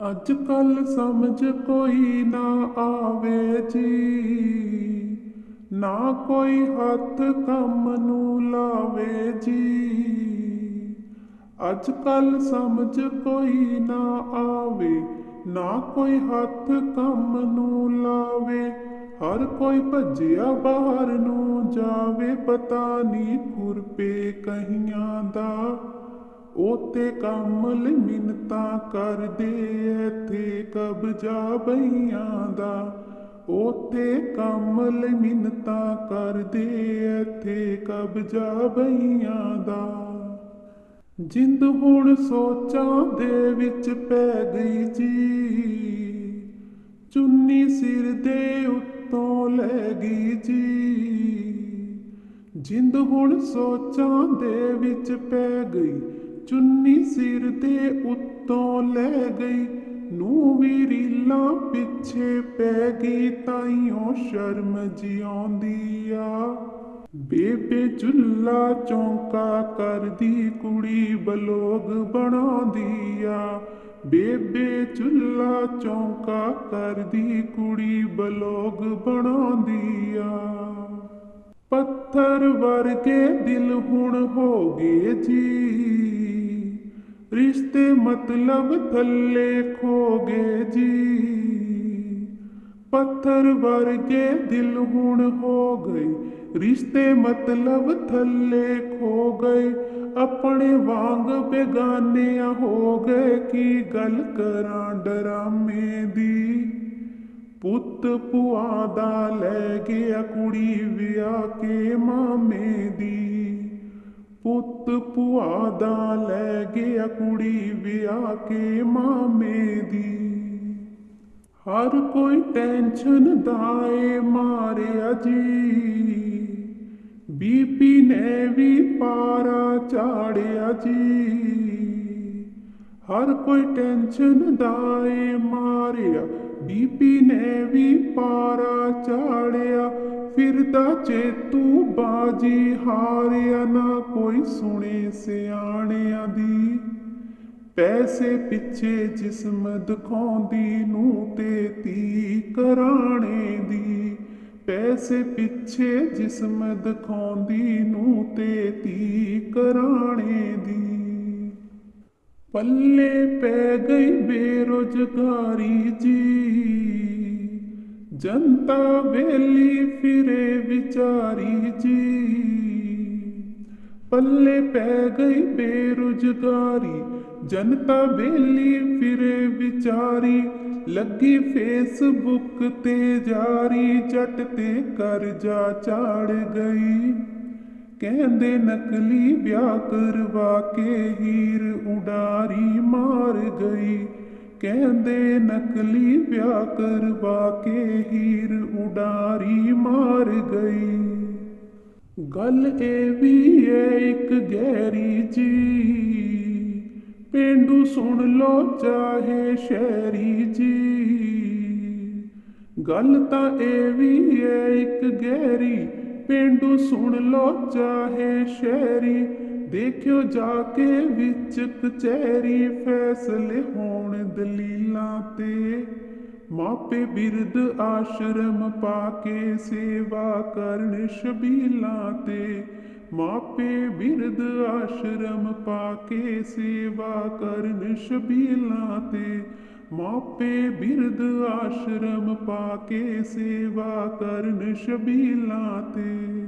ਅੱਜ ਕੱਲ ਸਮਝ ਕੋਈ ਨਾ ਆਵੇ ਜੀ। ਨਾ ਕੋਈ ਹੱਥ ਕੰਮ ਨੂੰ ਲਾਵੇ ਜੀ। ਅੱਜ ਕੱਲ ਸਮਝ ਕੋਈ ਨਾ ਆਵੇ। ਨਾ ਕੋਈ ਹੱਥ ਕੰਮ ਨੂੰ ਲਾਵੇ। ਹਰ ਕੋਈ ਭੱਜਿਆ ਬਾਹਰ ਨੂੰ ਜਾਵੇ। ਪਤਾ ਨਹੀਂ ਖੁਰਪੇ ਕਹੀਆਂ ਦਾ ਉਹ ਕਮਲ ਮਿੰਨਤਾਂ ਕਰਦੇ ਇੱਥੇ ਕਬਜਾ ਬਈਆਂ ਦਾ। ਉਹ ਤੇ ਕਮਲ ਮਿੰਨਤਾਂ ਕਰਦੇ ਇੱਥੇ ਕਬਜਾ ਬਈਆਂ ਦਾ। ਜਿੰਦ ਹੁਣ ਸੋਚਾਂ ਦੇ ਵਿੱਚ ਪੈ ਗਈ ਜੀ। ਚੁੰਨੀ ਸਿਰ ਦੇ ਉੱਤੋਂ ਲੈ ਗਈ ਜੀ। ਜਿੰਦ ਹੁਣ ਸੋਚਾਂ ਦੇ ਵਿੱਚ ਪੈ ਗਈ। ਚੁੰਨੀ ਸਿਰ ਤੇ ਉੱਤੋਂ ਲੈ ਗਈ। ਨੂੰ ਵੀ ਰੀਲਾਂ ਪਿੱਛੇ ਪੈ ਗਈ, ਤਾਈਓ ਸ਼ਰਮ ਜਿਉਂਦੀ ਆ। ਬੇਬੇ ਚੁੱਲਾ ਚੌਂਕਾ ਕਰਦੀ, ਕੁੜੀ ਬਲੋਗ ਬਣਾਉਂਦੀ ਆ। ਬੇਬੇ ਚੁੱਲਾ ਚੌਂਕਾ ਕਰਦੀ, ਕੁੜੀ ਬਲੋਗ ਬਣਾਉਂਦੀ ਆ। ਪੱਥਰ ਵਰਗੇ ਦਿਲ ਹੁਣ ਹੋ ਗਏ ਜੀ। ਰਿਸ਼ਤੇ ਮਤਲਬ ਥੱਲੇ ਖੋ ਗਏ ਜੀ। ਪੱਥਰ ਵਰਗੇ ਦਿਲ ਹੁਣ ਹੋ ਗਏ। ਰਿਸ਼ਤੇ ਮਤਲਬ ਥੱਲੇ ਖੋ ਗਏ। ਆਪਣੇ ਵਾਂਗ ਬੇਗਾਨਿਆਂ ਹੋ ਗਏ। ਕੀ ਗੱਲ ਕਰਾਂ ਡਰਾਮੇ ਦੀ। ਪੁੱਤ ਭੂਆ ਦਾ ਲੈ ਗਿਆ, ਕੁੜੀ ਵਿਆਹ ਕੇ ਮਾਮੇ ਦੀ। ਪੁੱਤ ਪੁਆ ਦਾ ਲੈ ਗਿਆ ਕੁੜੀ ਵਿਆਹ ਕੇ ਮਾਮੇ ਦੀ। ਹਰ ਕੋਈ ਟੈਨਸ਼ਨ ਦਾਏ ਮਾਰਿਆ ਜੀ। ਬੀਪੀ ਨੇ ਵੀ ਪਾਰਾ ਚਾੜਿਆ ਜੀ। ਹਰ ਕੋਈ ਟੈਨਸ਼ਨ ਦਾਏ ਮਾਰਿਆ। ਬੀਪੀ ਨੇ ਵੀ ਪਾਰਾ ਚਾੜਿਆ ਫਿਰਦਾ ਚੇਤੂ ਬਾਜੀ ਹਾਰਿਆ ਨਾ ਕੋਈ ਸੁਣੇ ਸਿਆਣਿਆਂ ਦੀ। ਪੈਸੇ ਪਿੱਛੇ ਜਿਸਮ ਦਿਖਾਉਂਦੀ ਨੂੰ ਤੇ ਤੀ ਕਰਾਣੇ ਦੀ। ਪੈਸੇ ਪਿੱਛੇ ਜਿਸਮ ਦਿਖਾਉਂਦੀ ਨੂੰ ਤੇ ਤੀ ਕਰਾਣੇ ਦੀ। ਪੱਲੇ ਪੈ ਗਈ ਬੇਰੁਜ਼ਗਾਰੀ ਜੀ। ਜਨਤਾ ਵੇਲੀ ਫਿਰੇ ਵਿਚਾਰੀ ਜੀ। ਪੱਲੇ ਪੈ ਗਈ ਬੇਰੁਜ਼ਗਾਰੀ। ਜਨਤਾ ਵੇਲੀ ਫਿਰੇ ਵਿਚਾਰੀ। ਲੱਗੀ ਫੇਸਬੁੱਕ ਤੇ ਜਾਰੀ। ਜੱਟ ਤੇ ਕਰਜ਼ਾ ਚਾੜ ਗਈ। ਕਹਿੰਦੇ ਨਕਲੀ ਵਿਆਹ ਕਰਵਾ ਕੇ ਹੀਰ ਉਡਾਰੀ ਮਾਰ ਗਈ। ਕਹਿੰਦੇ, ਨਕਲੀ ਵਿਆਹ ਕਰਵਾ ਕੇ ਹੀਰ ਉਡਾਰੀ ਮਾਰ ਗਈ। ਗੱਲ ਇਹ ਵੀ ਹੈ ਇੱਕ ਗਹਿਰੀ ਜੀ। ਪਿੰਡੂ ਸੁਣ ਲੋ ਚਾਹੇ ਸ਼ਹਿਰੀ ਜੀ। ਗੱਲ ਤਾਂ ਇਹ ਵੀ ਹੈ ਇੱਕ ਗਹਿਰੀ ਪਿੰਡੂ ਸੁਣ ਲੋ ਚਾਹੇ ਸ਼ਹਿਰੀ। ਦੇਖਿਓ ਜਾ ਕੇ ਵਿੱਚ ਕਚਹਿਰੀ ਫੈਸਲੇ ਹੋਣ ਦਲੀਲਾਂ ਤੇ। ਮਾਪੇ ਬਿਰਦ ਆਸ਼ਰਮ ਪਾ ਕੇ ਸੇਵਾ ਕਰਨ ਸ਼ਬੀਲਾਂ ਤੇ। ਮਾਪੇ ਬਿਰਦ ਆਸ਼ਰਮ ਪਾ ਕੇ ਸੇਵਾ ਕਰਨ ਸ਼ਬੀਲਾਂ ਤੇ। ਮਾਪੇ ਬਿਰਦ ਆਸ਼ਰਮ ਪਾ ਕੇ ਸੇਵਾ ਕਰਨ ਸ਼ਬੀਲਾਂ ਤੇ।